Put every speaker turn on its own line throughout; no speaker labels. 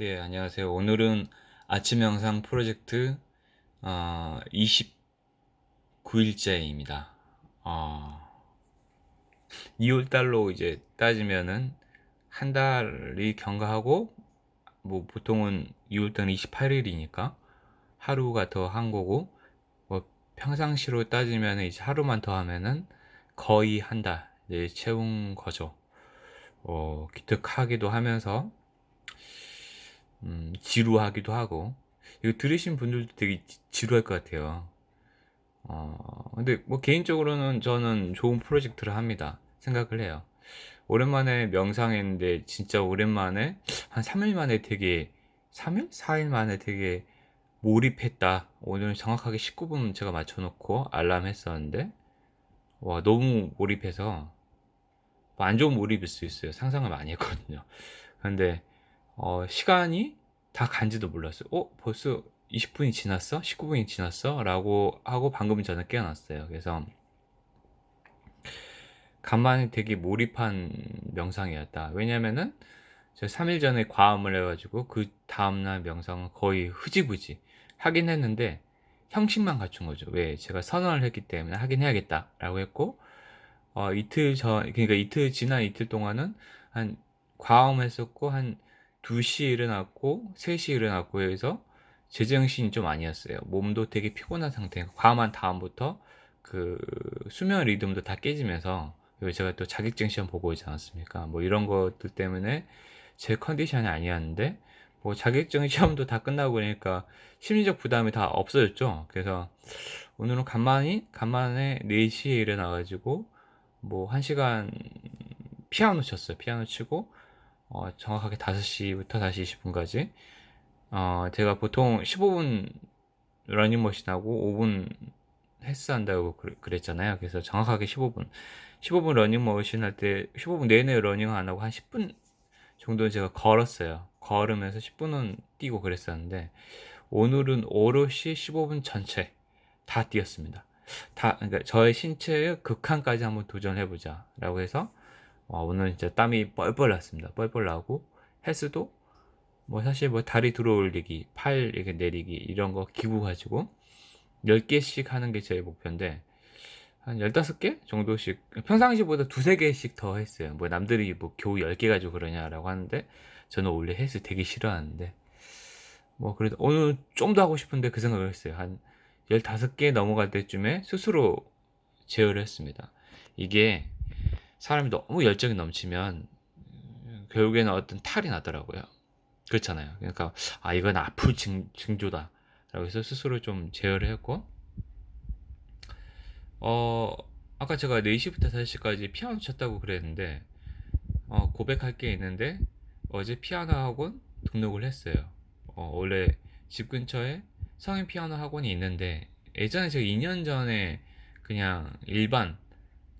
네, 안녕하세요. 오늘은 아침 영상 프로젝트 어, 29일째입니다. 어, 2월 달로 이제 따지면은 한 달이 경과하고 뭐 보통은 2월 달은 28일이니까 하루가 더 한 거고 뭐 평상시로 따지면 이제 하루만 더 하면은 거의 한달 네, 채운 거죠. 어, 기특하기도 하면서 음, 지루하기도 하고 이거 들으신 분들도 되게 지- 지루할 것 같아요. 어, 근데 뭐 개인적으로는 저는 좋은 프로젝트를 합니다. 생각을 해요. 오랜만에 명상했는데 진짜 오랜만에 한 3일 만에 되게 3일? 4일 만에 되게 몰입했다. 오늘 정확하게 19분 제가 맞춰놓고 알람 했었는데 와 너무 몰입해서 뭐안 좋은 몰입일 수 있어요. 상상을 많이 했거든요. 근데 어, 시간이 다 간지도 몰랐어요. 어, 벌써 20분이 지났어? 19분이 지났어? 라고 하고 방금 전에 깨어났어요. 그래서 간만에 되게 몰입한 명상이었다. 왜냐면은 제가 3일 전에 과음을 해가지고 그 다음날 명상은 거의 흐지부지 하긴 했는데 형식만 갖춘 거죠. 왜? 제가 선언을 했기 때문에 하긴 해야겠다라고 했고 어, 이틀 전, 그러니까 이틀, 지난 이틀 동안은 한 과음했었고, 한 2시에 일어났고, 3시에 일어났고 해서 제정신이 좀 아니었어요. 몸도 되게 피곤한 상태. 과음한 다음부터 그 수면 리듬도 다 깨지면서, 제가 또 자격증 시험 보고 있지 않았습니까? 뭐 이런 것들 때문에 제 컨디션이 아니었는데, 뭐 자격증 시험도 다 끝나고 그러니까 심리적 부담이 다 없어졌죠. 그래서 오늘은 간만히, 간만에 4시에 일어나 가지고, 뭐, 한 시간 피아노 쳤어요. 피아노 치고, 어, 정확하게 5시부터 5시 20분까지. 어, 제가 보통 15분 러닝머신 하고 5분 헬스 한다고 그- 그랬잖아요. 그래서 정확하게 15분. 15분 러닝머신 할 때 15분 내내 러닝 안 하고 한 10분 정도는 제가 걸었어요. 걸으면서 10분은 뛰고 그랬었는데, 오늘은 오롯이 15분 전체 다 뛰었습니다. 다, 그러니까 저의 신체의 극한까지 한번 도전해 보자. 라고 해서, 와, 오늘 진짜 땀이 뻘뻘 났습니다. 뻘뻘 나고, 헬스도, 뭐 사실 뭐 다리 들어 올리기, 팔 이렇게 내리기, 이런 거 기구 가지고, 10개씩 하는 게 제 목표인데, 한 15개 정도씩, 평상시보다 두세 개씩 더 했어요. 뭐 남들이 뭐 겨우 10개 가지고 그러냐라고 하는데, 저는 원래 헬스 되게 싫어하는데, 뭐 그래도 오늘 좀 더 하고 싶은데 그 생각을 했어요. 한 15개 넘어갈 때쯤에 스스로 제어를 했습니다. 이게 사람이 너무 열정이 넘치면 음, 결국에는 어떤 탈이 나더라고요. 그렇잖아요. 그러니까 아 이건 아플 징, 징조다. 라고 해서 스스로 좀 제어를 했고 어 아까 제가 4시부터 5시까지 피아노 쳤다고 그랬는데 어, 고백할 게 있는데 어제 피아노 학원 등록을 했어요. 어, 원래 집 근처에 성인 피아노 학원이 있는데 예전에 제가 2년 전에 그냥 일반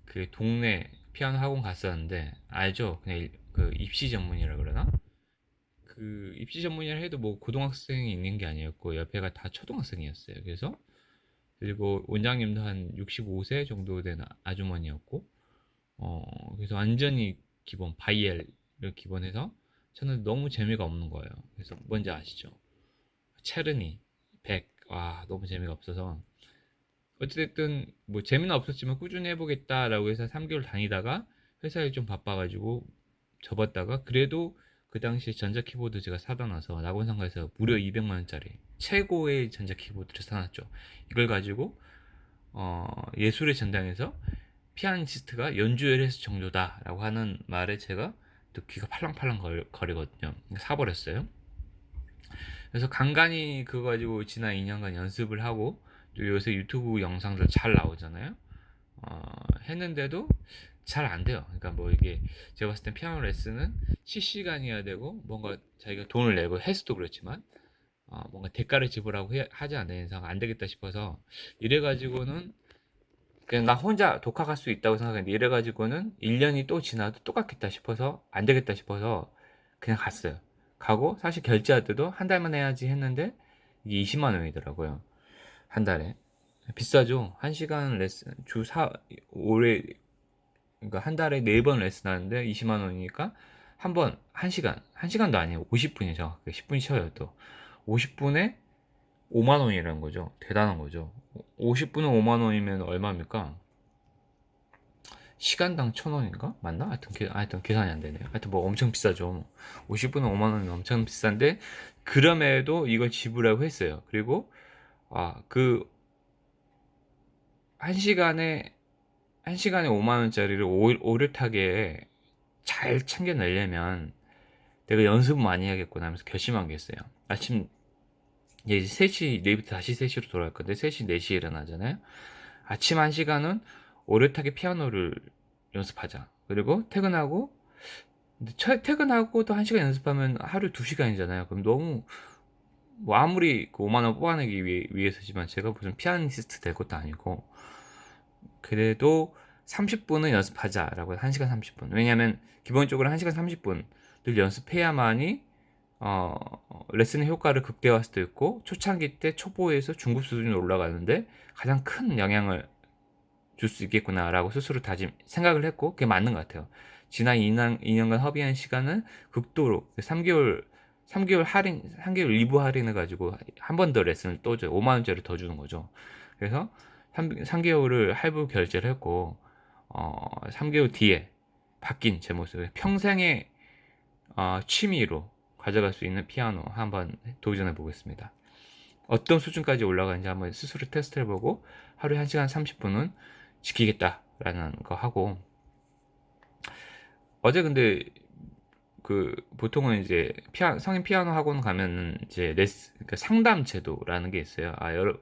그 동네 피아노 학원 갔었는데 알죠? 그냥 일- 그 입시 전문이라 그러나? 그 입시 전문이라 해도 뭐 고등학생이 있는 게 아니었고 옆에가 다 초등학생이었어요. 그래서 그리고 원장님도 한 65세 정도 된 아주머니였고 어 그래서 완전히 기본 바이엘을 기본해서 저는 너무 재미가 없는 거예요. 그래서 뭔지 아시죠? 체르니 100. 와, 너무 재미가 없어서 어쨌든 뭐 재미는 없었지만 꾸준히 해보겠다라고 해서 3개월 다니다가 회사에 좀 바빠가지고 접었다가 그래도 그 당시에 전자 키보드 제가 사다 놔서 낙원상가에서 무려 200만 원짜리 최고의 전자 키보드를 사놨죠. 이걸 가지고 어, 예술의 전당에서 피아니스트가 연주를 해서 정도다라고 하는 말에 제가 또 귀가 팔랑팔랑 걸- 거리거든요. 사버렸어요. 그래서 간간히 그거 가지고 지난 2년간 연습을 하고 또 요새 유튜브 영상들 잘 나오잖아요. 어, 했는데도 잘 안 돼요. 그러니까 뭐 이게 제가 봤을 땐 피아노 레슨은 실시간이어야 되고 뭔가 자기가 돈을 내고 헬스도 그렇지만 어, 뭔가 대가를 지불하고 해- 하지 않는 이상 안 되겠다 싶어서 이래 가지고는 그냥 나 혼자 독학할 수 있다고 생각했는데 이래 가지고는 1년이 또 지나도 똑같겠다 싶어서 안 되겠다 싶어서 그냥 갔어요. 가고 사실 결제할 때도 한 달만 해야지 했는데 이게 20만 원이더라고요. 한 달에. 비싸죠. 한 시간 레슨 주 4, 올해 그러니까 한 달에 네 번 레슨 하는데 20만 원이니까 한번 1시간. 1시간도 아니에요. 50분이 정확하게. 10분이 쉬어요 또. 50분에 5만 원이라는 거죠. 대단한 거죠. 50분에 5만 원이면 얼마입니까? 시간당 천 원인가? 맞나? 하여튼 계, 하여튼 계산이 안 되네요. 하여튼 뭐 엄청 비싸죠 50분에 5만 원이면 엄청 비싼데 그럼에도 이걸 지불하고 했어요. 그리고 아그 1시간에 1시간에 5만 원짜리를 오- 오릇하게 잘 챙겨내려면 내가 연습 많이 해야겠구나 하면서 결심한 게 있어요. 아침 이제 3시 내일부터 다시 3시로 돌아갈 건데 3시 4시에 일어나잖아요. 아침 1시간은 오랫하게 피아노를 연습하자. 그리고 퇴근하고 퇴근하고도 1시간 연습하면 하루 2시간이잖아요. 그럼 너무 뭐 아무리 그 5만 원 뽑아내기 위해, 위해서지만 제가 무슨 피아니스트 될 것도 아니고 그래도 30분은 연습하자라고 1시간 30분. 왜냐면 기본적으로 1시간 30분 늘 연습해야만이 어, 레슨의 효과를 극대화할 수도 있고 초창기 때 초보에서 중급 수준으로 올라가는데 가장 큰 영향을 줄 수 있겠구나라고 스스로 다짐 생각을 했고 그게 맞는 것 같아요. 지난 2년, 2년간 허비한 시간은 극도로 3개월 3개월 할인 3개월 리부 할인해 가지고 한 번 더 레슨을 또 줘요. 5만 원짜리 더 주는 거죠. 그래서 3, 3개월을 할부 결제를 했고 어, 3개월 뒤에 바뀐 제 모습을 평생의 어, 취미로 가져갈 수 있는 피아노 한번 도전해 보겠습니다. 어떤 수준까지 올라가는지 한번 스스로 테스트해 보고 하루에 1시간 30분은 지키겠다라는 거 하고 어제 근데 그 보통은 이제 피아 성인 피아노 학원 가면은 이제 레스 그러니까 상담 제도라는 게 있어요. 아 여러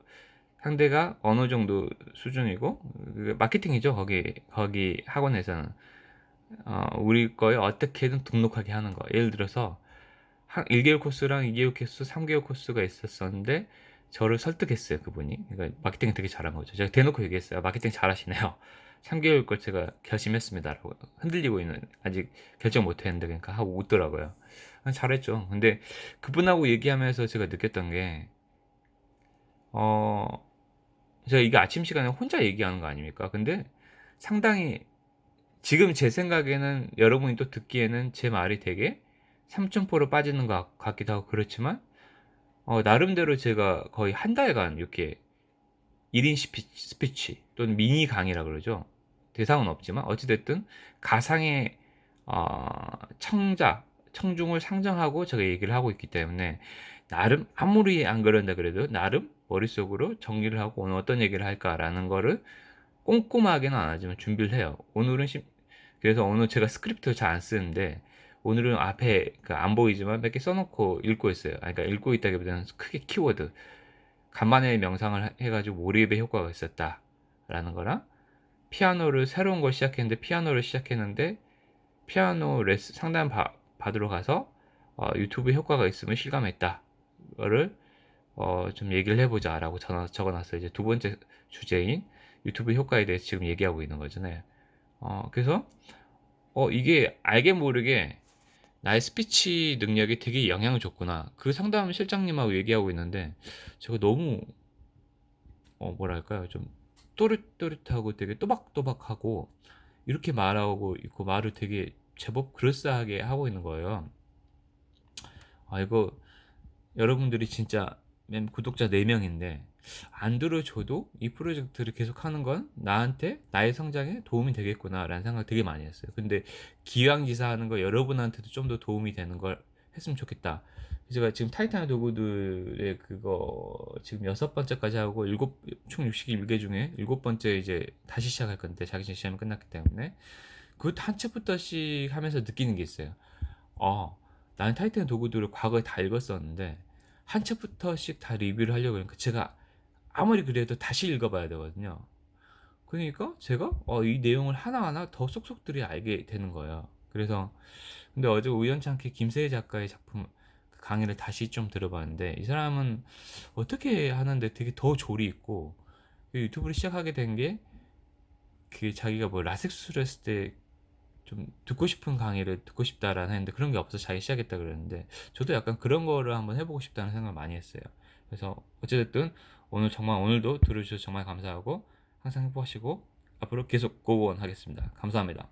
상대가 어느 정도 수준이고 그 마케팅이죠. 거기 거기 학원에서는 어, 우리 거에 어떻게든 등록하게 하는 거. 예를 들어서 한 1개월 코스랑 2개월 코스, 3개월 코스가 있었었는데 저를 설득했어요, 그분이. 그러니까 마케팅 되게 잘한 거죠. 제가 대놓고 얘기했어요. 아, 마케팅 잘하시네요. 3개월 걸 제가 결심했습니다라고 흔들리고 있는 아직 결정 못 했는데 그러니까 하고 웃더라고요. 아, 잘했죠. 근데 그분하고 얘기하면서 제가 느꼈던 게 어, 제가 이게 아침 시간에 혼자 얘기하는 거 아닙니까? 근데 상당히 지금 제 생각에는 여러분이 또 듣기에는 제 말이 되게 삼천포로 빠지는 것 같기도 하고 그렇지만 어, 나름대로 제가 거의 한 달간 이렇게 1인 스피치, 스피치 또는 미니 강의라 그러죠. 대상은 없지만 어찌됐든 가상의 어, 청자, 청중을 상정하고 제가 얘기를 하고 있기 때문에 나름 아무리 안 그런다 그래도 나름 머릿속으로 정리를 하고 오늘 어떤 얘기를 할까라는 거를 꼼꼼하게는 안 하지만 준비를 해요. 오늘은 심- 그래서 오늘 제가 스크립트 잘 안 쓰는데 오늘은 앞에 그 안 보이지만 몇 개 써놓고 읽고 있어요. 아니, 그러니까 읽고 있다기보다는 크게 키워드 간만에 명상을 해- 해가지고 몰입의 효과가 있었다라는 거랑 피아노를 새로운 걸 시작했는데 피아노를 시작했는데 피아노 레스 상담 바- 받으러 가서 어, 유튜브 효과가 있으면 실감했다. 거를 어, 좀 얘기를 해보자라고 적어- 적어놨어요. 이제 두 번째 주제인 유튜브 효과에 대해서 지금 얘기하고 있는 거잖아요. 어, 그래서 어, 이게 알게 모르게 나의 스피치 능력이 되게 영향을 줬구나. 그 상담 실장님하고 얘기하고 있는데 제가 너무 어, 뭐랄까요? 좀 또렷또렷하고 되게 또박또박하고 이렇게 말하고 있고 말을 되게 제법 그럴싸하게 하고 있는 거예요. 아, 이거 여러분들이 진짜 맨 구독자 4명인데 안 들어줘도 이 프로젝트를 계속 하는 건 나한테 나의 성장에 도움이 되겠구나 라는 생각 되게 많이 했어요. 근데 기왕지사 하는 거 여러분한테도 좀 더 도움이 되는 걸 했으면 좋겠다. 제가 지금 타이탄 도구들의 그거 지금 여섯 번째까지 하고 일곱 총 61개 중에 일곱 번째 이제 다시 시작할 건데 자기전 시험이 끝났기 때문에 그것도 한 챕부터씩 하면서 느끼는 게 있어요. 어, 나는 타이탄 도구들을 과거에 다 읽었었는데 한 챕부터씩 다 리뷰를 하려고 하니까 제가 아무리 그래도 다시 읽어봐야 되거든요. 그러니까 제가 어, 이 내용을 하나하나 더 쏙쏙들이 알게 되는 거예요. 그래서 근데 어제 우연찮게 김세희 작가의 작품 그 강의를 다시 좀 들어봤는데 이 사람은 어떻게 하는데 되게 더 조리 있고 그 유튜브를 시작하게 된 게 그 자기가 뭐 라섹 수술했을 때 좀 듣고 싶은 강의를 듣고 싶다라는 했는데 그런 게 없어서 자기 시작했다 그랬는데 저도 약간 그런 거를 한번 해보고 싶다는 생각을 많이 했어요. 그래서 어쨌든 오늘 정말 오늘도 들어주셔서 정말 감사하고 항상 행복하시고 앞으로 계속 고원 하겠습니다. 감사합니다.